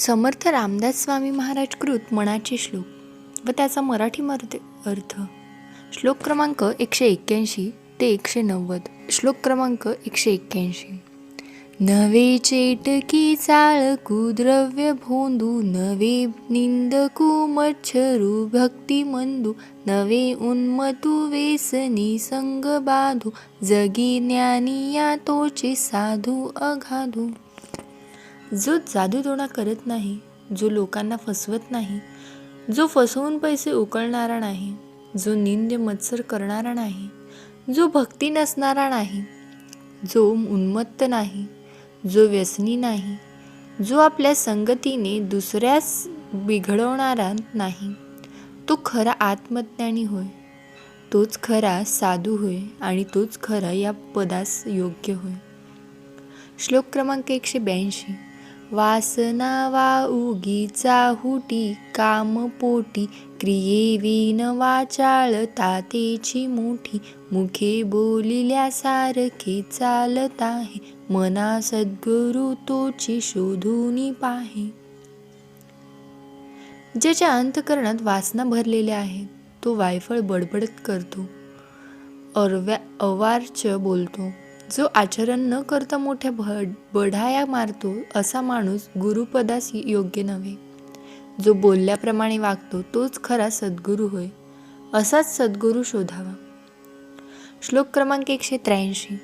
समर्थ रामदास स्वामी महाराज कृत मनाचे श्लोक व त्याचा मराठीमध्ये अर्थ. श्लोक क्रमांक एकशे एक्क्याऐंशी ते एकशे नव्वद. श्लोक क्रमांक एकशे एक्क्याऐंशी. नवे चेटकी चाळ कुद्रव्य भोंदू नवे निंदकू मच्छरू भक्ती मंदू नवे उन्मतू वेसनी संग बाधू जगी ज्ञानी या तोचे साधू अघाधू. जो जादूटोणा करत नाही जो लोकांना फसवत नाही जो फसवून पैसे उकळणारा नाही जो निंद्य मत्सर करणारा नाही जो भक्ती नसणारा नाही जो उन्मत्त नाही जो व्यसनी नाही जो आपल्या संगतीने दुसऱ्यास बिघडवणारा नाही तो खरा आत्मज्ञानी होय. तोच खरा साधू होय आणि तोच खरा या पदास योग्य होय. श्लोक क्रमांक एकशे ब्याऐंशी. वासना वा उगीचा हुटी काम पोटी क्रियेविन वाचाळ तातेची मोठी मुखे बोलिल्यासारखे चालत आहे मना सद्गुरु तोची शोधूनी पाहे. ज्याच्या अंतकरणात वासना भरलेल्या आहेत तो वायफळ बडबडत करतो अरव्या अवार्च बोलतो. जो आचरण न करता मोठ्या भड बढाया मारतो असा माणूस गुरुपदास योग्य नव्हे. जो बोलल्याप्रमाणे वागतो तोच खरा सद्गुरू होय असाच सद्गुरू शोधावा. श्लोक क्रमांक एकशे त्र्याऐंशी.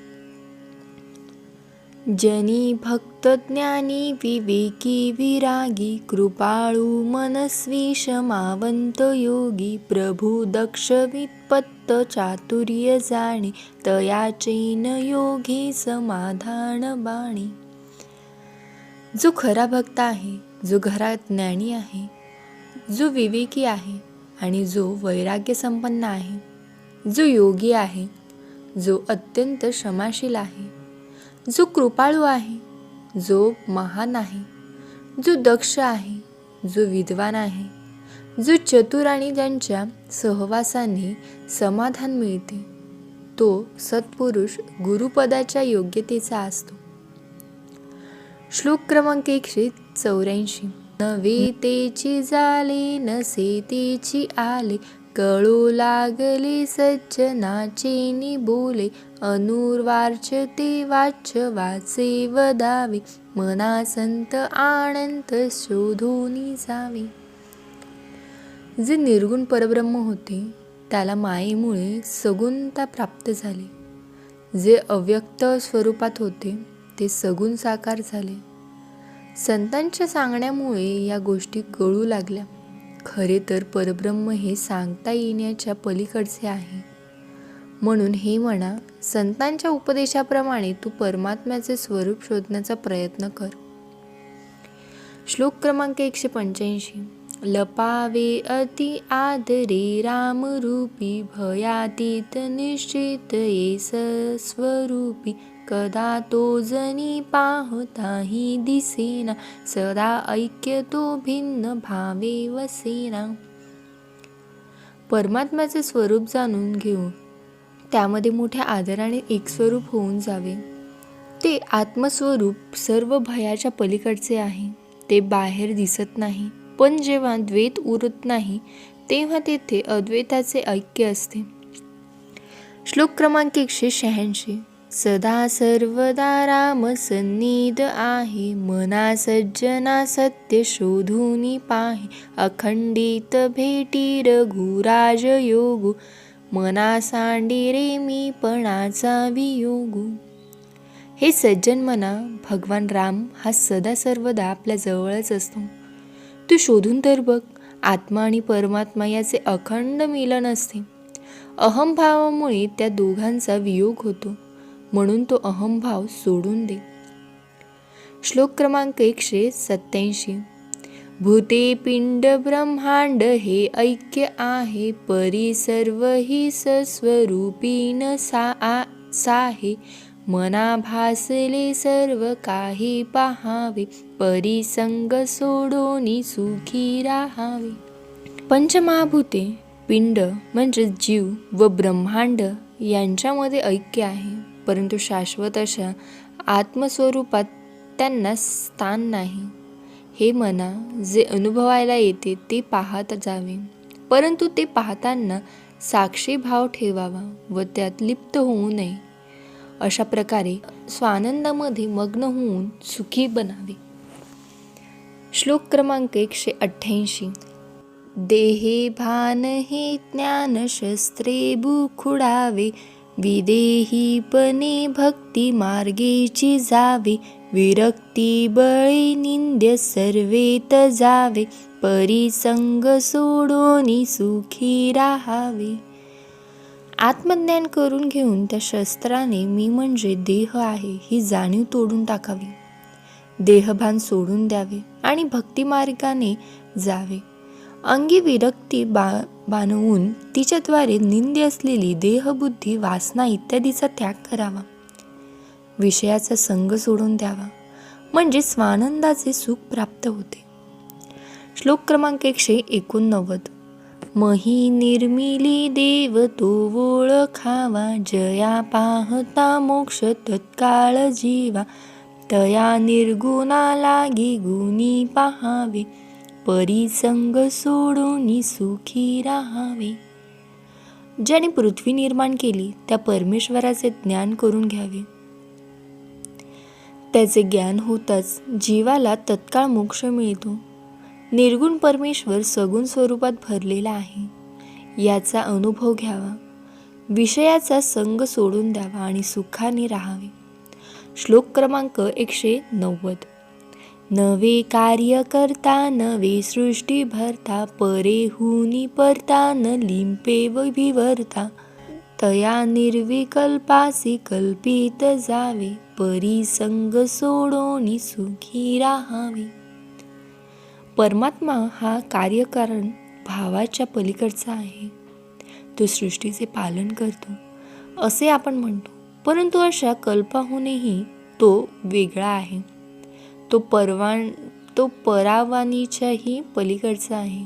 जनी भक्त ज्ञानी विवेकी विरागी कृपाळू मनस्वी शमावंत योगी प्रभू दक्ष वित्पत्त चातुर्य जाणे तयाचेन योगी समाधान बाणी. जो खरा भक्त आहे जो घरात ज्ञानी आहे जो विवेकी आहे आणि जो वैराग्य संपन्न आहे जो योगी आहे जो अत्यंत क्षमाशील आहे जो कृपाळू आहे जो महान आहे जो दक्ष आहे जो विद्वान आहे जो चतुर आणि ज्यांच्या सहवासाने समाधान मिळते तो सत्पुरुष गुरुपदाच्या योग्यतेचा असतो. श्लोक क्रमांक एकशे चौऱ्याऐंशी. नवे तेची जाले नसे तेची आले कळू लागले सज्जनाचे नि बोले अनुर्वाच ते वाच वाचे वदावे मना संत आनंद शोधूनी जावे. जे निर्गुण परब्रह्म होते त्याला मायेमुळे सगुणता प्राप्त झाली. जे अव्यक्त स्वरूपात होते ते सगुण साकार झाले. संतांच्या सांगण्यामुळे या गोष्टी कळू लागल्या. खरे तर परब्रह्म हे सांगता येण्याच्या पलीकडचे आहे. म्हणून हे म्हणा संतांच्या उपदेशाप्रमाणे तू परमात्म्याचे स्वरूप शोधण्याचा प्रयत्न कर. श्लोक क्रमांक एकशे पंच्याऐंशी. लपावे अति आदरे रामरूपी भयातीत निश्चित येस स्वरूपी कदा तो जनी पाहताही दिसेना सदा ऐक्य तो भिन्न भावे वसेना। परमात्म्याचे स्वरूप जाणून घेऊन त्यामध्ये मोठ्या आदराने एक स्वरूप होऊन जावे. ते आत्मस्वरूप सर्व भयाच्या पलीकडचे आहे. ते बाहेर दिसत नाही. पण जेव्हा द्वैत उरत नाही तेव्हा तेथे अद्वैताचे ऐक्य असते. श्लोक क्रमांक एकशे शहाऐंशी. सदा सर्वदा राम सन्निध आहे मना सज्जना सत्य शोधूनी पाहे अखंडित भेटी रघुराज योगू मना सांडी रे मी पणाचा वियोगू. हे सज्जन मना भगवान राम हा सदा सर्वदा आपल्या जवळच असतो. तू शोधून तर बघ. आत्मा आणि परमात्मा याचे अखंड मिलन असते. अहमभावामुळे त्या दोघांचा वियोग होतो. म्हणून तो अहमभाव सोडून दे. श्लोक क्रमांक एकशे सत्याऐंशी भूते पिंड ब्रह्मांड हे ऐक्य आहे परी सर्व ही सस्वरूपीन सा आ साहे मना भासले सर्व काही पाहावे परिसंग सोडोनी सुखी राहावे. पंचमहाभूते पिंड म्हणजे जीव व ब्रह्मांड यांच्यामध्ये ऐक्य आहे. परंतु शाश्वत अशा आत्मस्वरूपात त्यांना स्थान नाही. हे मना जे अनुभवायला येते ते पाहत जावे. परंतु ते पाहताना साक्षी भाव ठेवावा व त्यात लिप्त होऊ नये. अशा प्रकारे स्वानंदामध्ये मग्न होऊन सुखी बनावे. श्लोक क्रमांक एकशे अठ्ठ्याऐंशी. देहे भान हे ज्ञान शस्त्रे बुखुडावे विदेहीपणे भक्ती मार्गेची जावे विरक्ती बळी निंद्य सर्वेत जावे परिसंग सोडून सुखी राहावे. आत्मज्ञान करून घेऊन त्या शस्त्राने मी म्हणजे देह आहे ही जाणीव तोडून टाकावी. देहभान सोडून द्यावे आणि भक्तिमार्गाने जावे. अंगी विरक्ती बा बांधवून तिच्याद्वारे निंदी असलेली देहबुद्धी वासना इत्यादीचा त्याग करावा. विषयाचा संग सोडून द्यावा. म्हणजे स्वानंदाचे सुख प्राप्त होते. श्लोक क्रमांक एकशे एकोणनव्वद. मही निर्मिली देव तो ओळखावा जया पाहता मोक्ष तत्काळ जीवा. तया निर्गुणा लागी गुणी पाहावे परिसंग सोडून सुखी राहावे. ज्याने पृथ्वी निर्माण केली त्या परमेश्वराचे ज्ञान करून घ्यावे. त्याचे ज्ञान होताच जीवाला तत्काळ मोक्ष मिळतो. निर्गुण परमेश्वर सगुण स्वरूपात भरलेला आहे. याचा अनुभव घ्यावा. विषयाचा संग सोडून द्यावा आणि सुखाने राहावे. श्लोक क्रमांक एकशे नव्वद. नवे कार्य करता नवे सृष्टी भरता परे हुनी परता न लिंपे व विवर्ता. तया निर्विकल्पासी कल्पित जावे परिसंग सोडोनी सुखी राहावे. परमात्मा हा कार्यकारण भावाच्या पलीकडचा आहे. तो सृष्टीचे पालन करतो असे आपण म्हणतो. परंतु अशा कल्पाहूनही तो वेगळा आहे. तो परवान तो परावानीच्याही पलीकडचा आहे.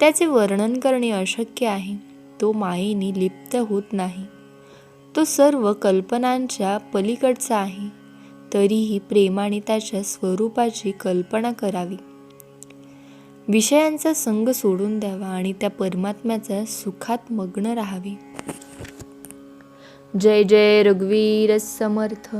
त्याचे वर्णन करणे अशक्य आहे. तो मायेने लिप्त होत नाही. तो सर्व कल्पनांच्या पलीकडचा आहे. तरीही प्रेमाने त्याच्या स्वरूपाची कल्पना करावी. विषयांचा संग सोडून द्यावा आणि त्या परमात्म्याच्या सुखात मग्न राहावे. जय जय रघुवीर समर्थ.